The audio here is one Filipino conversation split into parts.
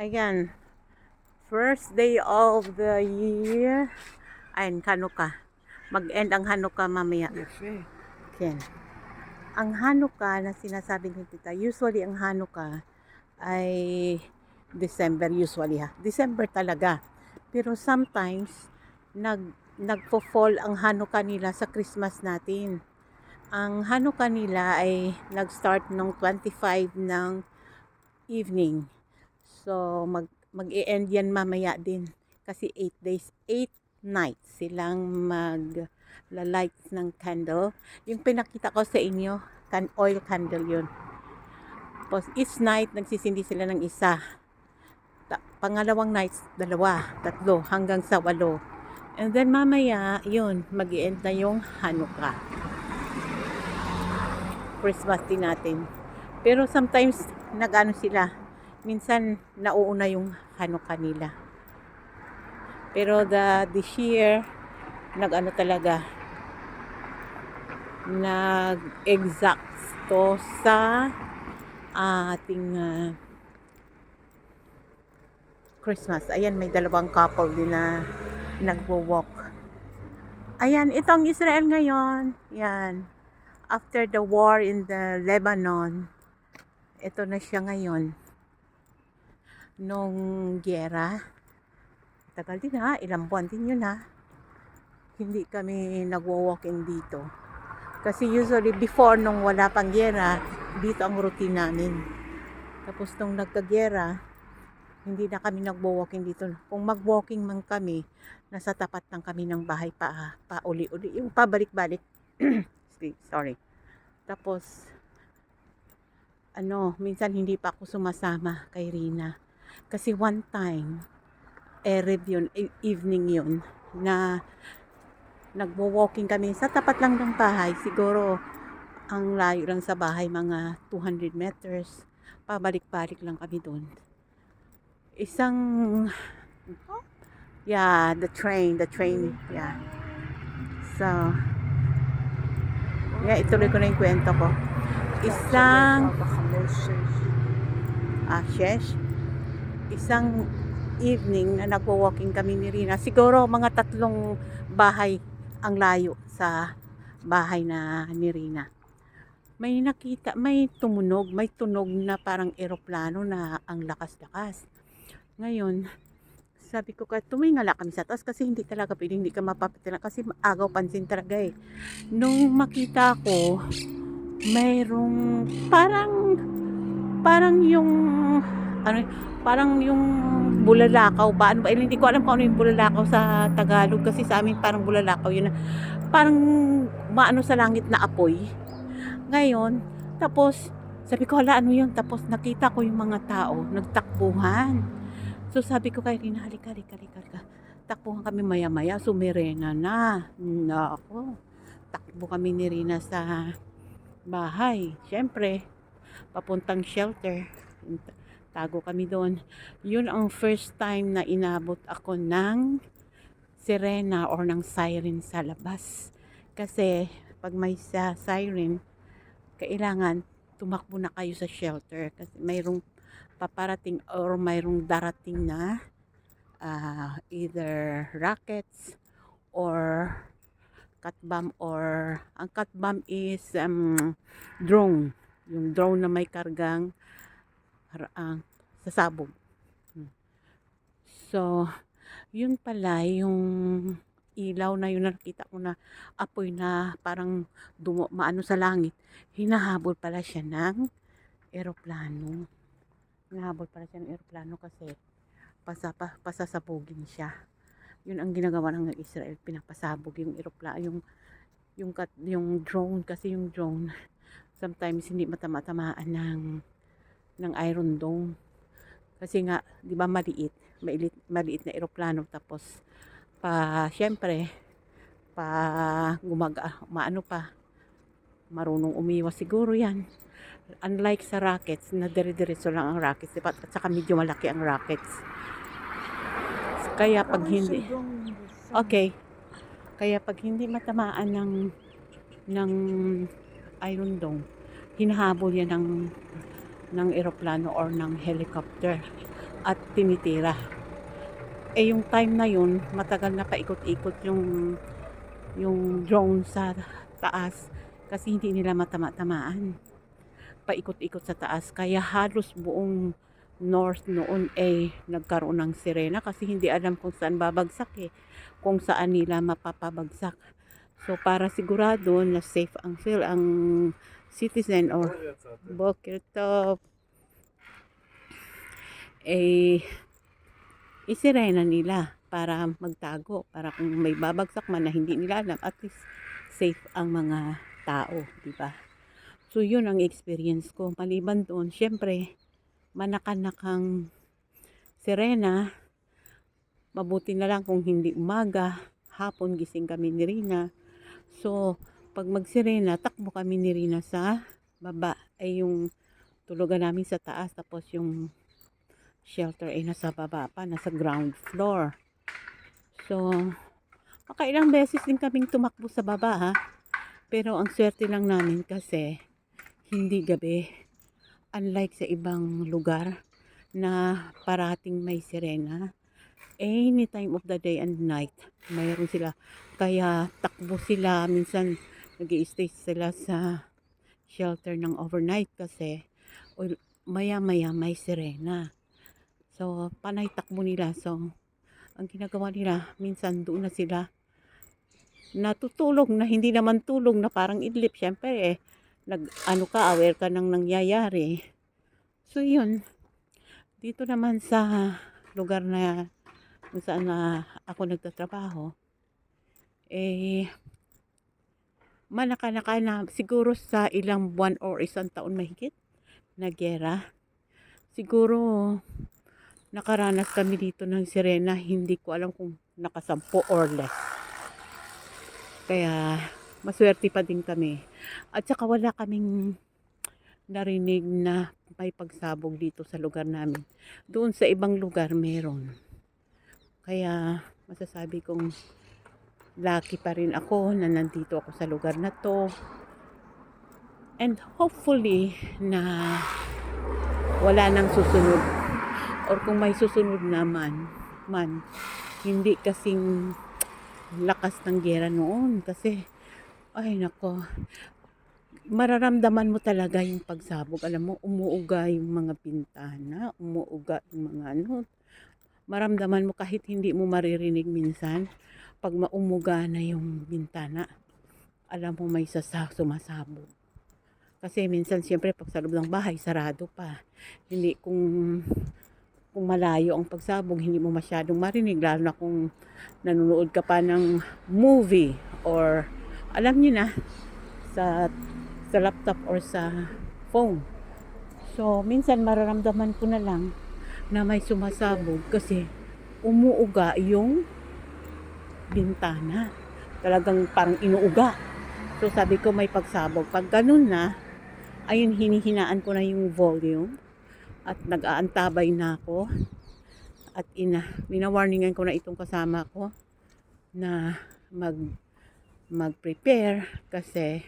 Ayan. First day of the year. Ayan, Hanukkah. Mag-end ang Hanukkah mamaya. Yes, eh. Ayan. Ang Hanukkah na sinasabi ni tita, usually ang Hanukkah ay December usually ha. December talaga. Pero sometimes, nag nagpo-fall ang Hanukkah nila sa Christmas natin. Ang Hanukkah nila ay nag-start nung 25 ng evening So mag mag-e-end yan mamaya din kasi 8 days, 8 nights silang mag lights ng candle. Yung pinakita ko sa inyo, can oil candle yun. Tapos each night nagsisindi sila ng isa. Ta- pangalawang nights, dalawa, tatlo, hanggang sa walo. And then mamaya, yun, mag end na yung Hanukkah. Christmas din natin. Pero sometimes, nag-ano sila, minsan nauuna yung Hanukkah nila. Pero the this year, nag-ano talaga, nag-exacto sa ating ah, Christmas. Ayan, may dalawang couple din na nagwo-walk. Ayan, itong Israel ngayon. Yan. After the war in the Lebanon, ito na siya ngayon. Nung gera, tagal din ha, ilang buwan din yun ha. Hindi kami nagwo-walking dito. Kasi usually before nung wala pang gera, dito ang routine namin. Tapos nung nagkagera, hindi na kami nagwo-walking dito. Kung mag-walking man kami, nasa tapat lang kami ng bahay pa, pa uli-uli. Yung pabalik-balik. Sorry. Tapos, ano, minsan hindi pa ako sumasama kay Rina. Kasi one time, Erev yun, e- evening yun, na nagwo-walking kami sa tapat lang ng bahay. Siguro, ang layo lang sa bahay, mga 200 meters. Pabalik-balik lang kami doon. Isang, yeah, the train, the train, yeah. So, yeah, ituloy ko na yung kwento ko. Isang, ah, shesh, isang evening na nagwo-walking kami ni Rina. Siguro mga tatlong bahay ang layo sa bahay na ni Rina. May nakita, may tumunog, may tunog na parang eroplano na ang lakas-lakas. Ngayon, sabi ko tumingala kami sa taas kasi hindi talaga pwede, hindi ka mapapitilan kasi agaw pansin talaga eh. Nung makita ko, mayroong parang, parang yung, ano, parang yung bulalakaw ba? Ano ba? Hindi ko alam kung ano yung bulalakaw sa Tagalog kasi sa amin parang bulalakaw yun. Parang maano sa langit na apoy. Ngayon, tapos sabi ko, hala, ano yun? Tapos nakita ko yung mga tao, nagtakbuhan. So sabi ko kay Rina, halika, halika, halika, halika. Takbuhan kami maya-maya, sumirena na. Nako, takbo kami ni Rina sa bahay. Siyempre, papuntang shelter. Tago kami doon. Yun ang first time na inabot ako ng sirena or ng siren sa labas. Kasi pag may sa siren, kailangan tumakbo na kayo sa shelter kasi mayroong paparating or mayroong darating na ah, either rockets or bomb or ang bomb is um, drone yung drone na may kargang har- ah, sasabog Hmm. so yun pala yung ilaw na yun nakita ko na apoy na parang dumo, maano sa langit. Hinahabol pala siya ng eroplano. Hinahabol pala siya ng eroplano kasi pasapa, pasasabugin siya. Yun ang ginagawa ng Israel. Pinapasabog yung eroplano yung yung yung drone. Kasi yung drone sometimes hindi matama-tamaan ng ng Iron Dome kasi nga di ba maliit maliit, maliit na eroplano tapos pa syempre pa gumaga maano pa marunong umiwas siguro yan unlike sa rockets na dire-diretso lang ang rockets diba? at saka medyo malaki ang rockets kaya pag hindi Okay. Kaya pag hindi matamaan ng ng Iron Dome, hinahabol yan ng ng eroplano or ng helicopter. at tinitira. Eh yung time na yun, matagal na paikot-ikot yung yung drone sa taas kasi hindi nila matama-tamaan. Paikot-ikot sa taas. Kaya halos buong north noon ay nagkaroon ng sirena kasi hindi alam kung saan babagsak eh. Kung saan nila mapapabagsak. So para sigurado na safe ang feel ang citizen or Bokir Tov eh isirena nila para magtago para kung may babagsak man na hindi nila alam at least safe ang mga tao di ba? So yun ang experience ko. Maliban doon syempre manakanakang sirena. Mabuti na lang kung hindi umaga hapon gising kami ni Rina so pag magsirena takbo kami ni Rina sa baba ay yung tulugan namin sa taas tapos yung shelter ay nasa baba pa, nasa ground floor. So, makailang beses din kaming tumakbo sa baba ha. Pero ang swerte lang namin kasi hindi gabi. Unlike sa ibang lugar na parating may sirena. Any time of the day and night, mayroon sila. Kaya takbo sila, minsan nag stay sila sa shelter ng overnight kasi maya maya may sirena. So, panay takbo nila. So, ang ginagawa nila, minsan doon na sila natutulog na hindi naman tulog na parang idlip. Siyempre eh, nag, ano ka, aware ka ng nangyayari. So, yun. Dito naman sa lugar na kung saan na ako nagtatrabaho, eh, manaka-naka na siguro sa ilang buwan or isang taon mahigit na gera. Siguro nakaranas kami dito ng sirena, hindi ko alam kung nakasampo or less. Kaya maswerte pa din kami. At saka wala kaming narinig na may pagsabog dito sa lugar namin. Doon sa ibang lugar meron. Kaya masasabi kong lucky pa rin ako na nandito ako sa lugar na to. And hopefully na wala nang susunod. Or kung may susunod naman man hindi kasing lakas ng gera noon. Kasi ay nako mararamdaman mo talaga yung pagsabog. Alam mo umuuga yung mga bintana umuuga yung mga ano maramdaman mo kahit hindi mo maririnig minsan pag maumuga na yung bintana alam mo may sasa sumasabog kasi minsan siyempre pag sa loob ng bahay sarado pa hindi kung kung malayo ang pagsabog, hindi mo masyadong marinig, lalo na kung nanonood ka pa ng movie or alam niyo na sa sa laptop or sa phone. So, minsan mararamdaman ko na lang na may sumasabog kasi umuuga yung bintana. Talagang parang inuuga. So, sabi ko may pagsabog. Pag ganun na, ayun hinihinaan ko na yung volume at nag-aantabay na ako at ina winawarningan ko na itong kasama ko na mag mag-prepare kasi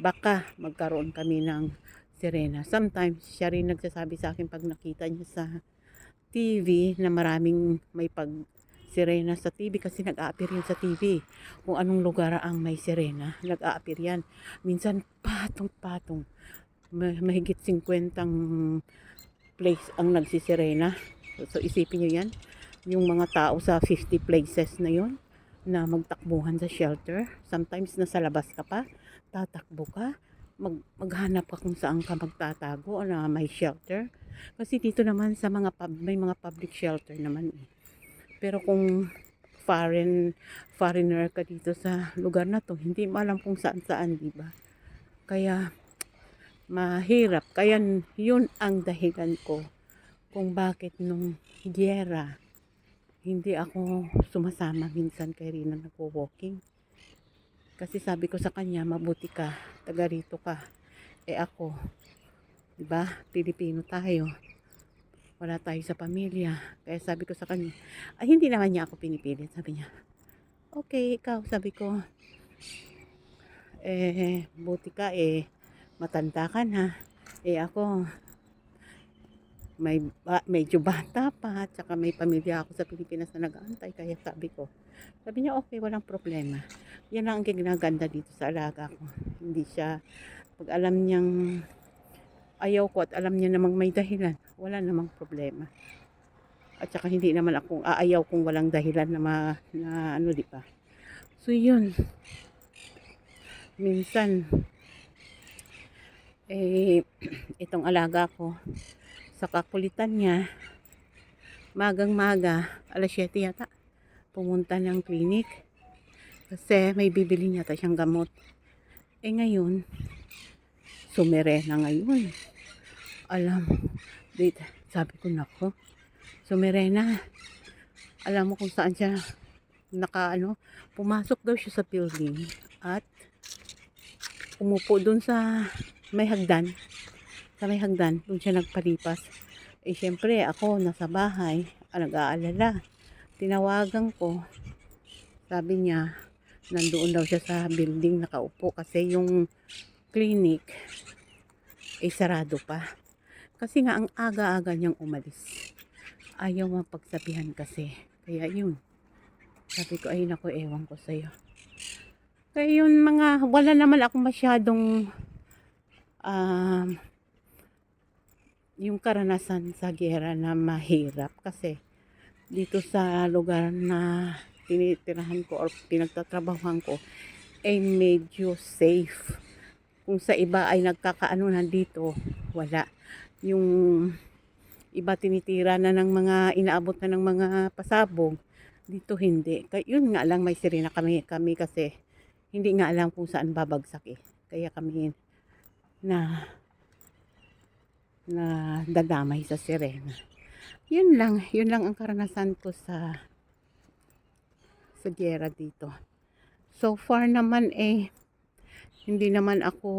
baka magkaroon kami ng sirena. Sometimes siya rin nagsasabi sa akin pag nakita niya sa TV na maraming may pag sirena sa TV kasi nag-a-appear yun sa TV. Kung anong lugar ang may sirena, nag-a-appear yan. Minsan patong-patong. Mahigit 50 place ang nagsisirena. So, so isipin nyo yan. Yung mga tao sa 50 places na yon na magtakbuhan sa shelter. Sometimes nasa labas ka pa, tatakbo ka, mag, maghanap ka kung saan ka magtatago na may shelter. Kasi dito naman sa mga pub, may mga public shelter naman eh. Pero kung foreign foreigner ka dito sa lugar na to, hindi mo alam kung saan saan, di ba? Kaya mahirap. Kaya yun ang dahilan ko kung bakit nung giyera hindi ako sumasama minsan kay Rina nagwo-walking. Kasi sabi ko sa kanya, mabuti ka, taga rito ka. Eh ako, 'di ba? Pilipino tayo. Wala tayo sa pamilya. Kaya sabi ko sa kanya, ay hindi naman niya ako pinipilit. Sabi niya, okay, ikaw, sabi ko, eh, buti ka eh, matanda ka na. Eh ako, may medyo bata pa, at saka may pamilya ako sa Pilipinas na nag-aantay. Kaya sabi ko, sabi niya, okay, walang problema. Yan lang ang ginaganda dito sa alaga ko. Hindi siya, pag alam niyang ayaw ko at alam niya namang may dahilan, wala namang problema. At saka hindi naman ako aayaw kung walang dahilan na, ma, na ano, di ba? So, yun. Minsan, eh, itong alaga ko, sa kakulitan niya, magang-maga, alas 7 yata, pumunta ng clinic. Kasi may bibili niya siyang gamot. Eh ngayon, sumere na ngayon. Alam, dito, sabi ko nako, sumere na. Alam mo kung saan siya naka ano, pumasok daw siya sa building at umupo dun sa may hagdan sa may hagdan, doon siya nagpalipas. Eh, syempre, ako, nasa bahay, ah, nag-aalala. Tinawagan ko, sabi niya, nandoon daw siya sa building nakaupo kasi yung clinic, eh, sarado pa. Kasi nga, ang aga-aga niyang umalis. Ayaw mapagsabihan kasi. Kaya yun. Sabi ko, ay nako, ewan ko sa'yo. Kaya yun, mga, wala naman ako masyadong, um, yung karanasan sa gera na mahirap kasi dito sa lugar na tinitirahan ko or pinagtatrabahuhan ko ay medyo safe. Kung sa iba ay nagkakaano na dito, wala. Yung iba tinitira na ng mga inaabot na ng mga pasabog, dito hindi. Kaya yun nga lang may sirena kami, kami kasi hindi nga alam kung saan babagsak eh. Kaya kami na na dadamay sa sirena. Yun lang, yun lang ang karanasan ko sa sa gera dito. So far naman eh, hindi naman ako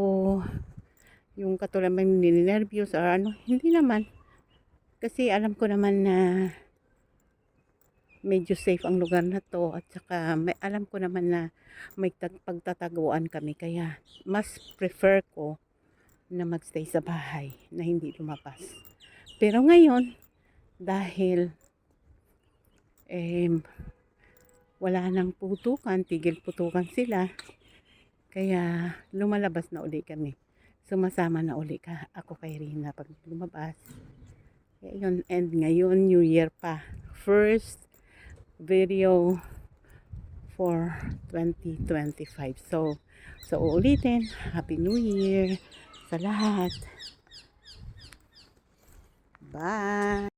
yung katulad may ninervyos or ano, hindi naman. Kasi alam ko naman na medyo safe ang lugar na to at saka may, alam ko naman na may tag- pagtataguan kami kaya mas prefer ko na magstay sa bahay na hindi lumabas. Pero ngayon, dahil eh, wala nang putukan, tigil putukan sila, kaya lumalabas na uli kami. Sumasama na uli ka, ako kay Rina pag lumabas. Kaya yun, and ngayon, New Year pa. First video for 2025. So, so uulitin, Happy New Year! sa lahat. Bye!